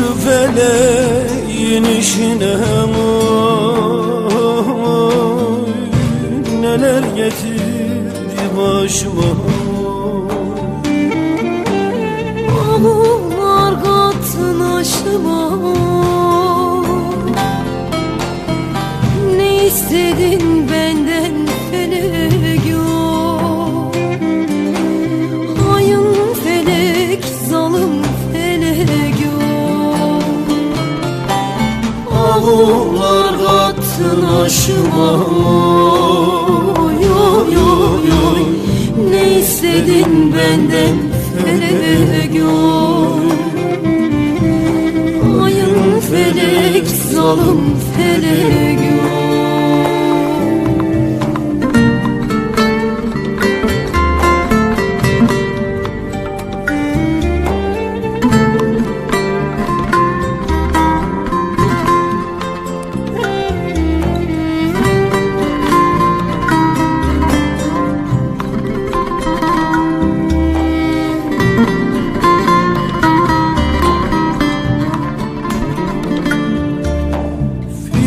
feleğin işine Neler getirdi başıma? Ağlar kattın aşıma. Ne istedin benden Ağlar kattın aşıma. Oy oy oy oy Ne istedin benden? Felek yok. Ayın felek zalim felek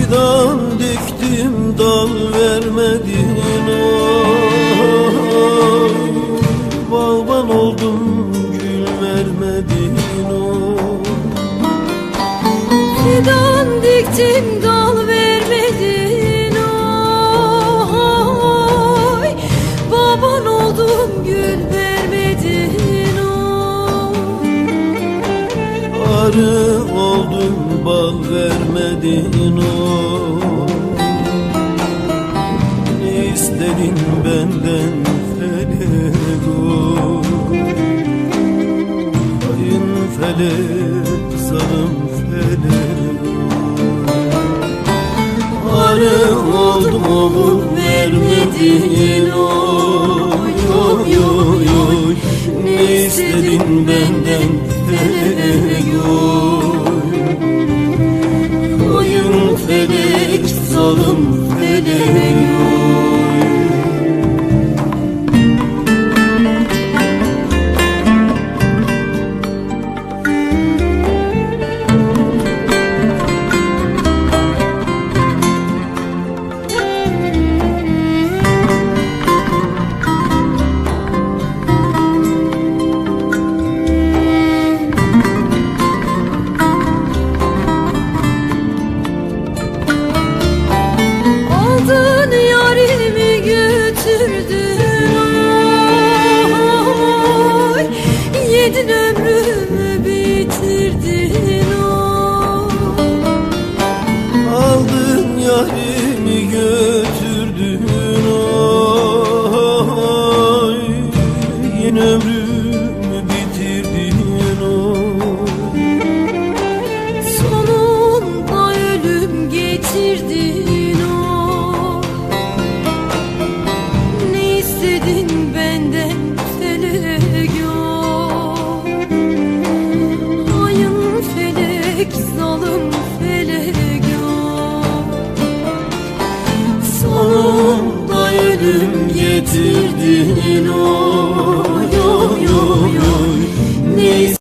Fidan diktim dal vermedin oy Bağban oldum gül vermedin oy Fidan diktim oldum bal vermedin oy Ne istedin benden felek oy Ayın felek zarım felek oy Arı oldum oğul vermedin の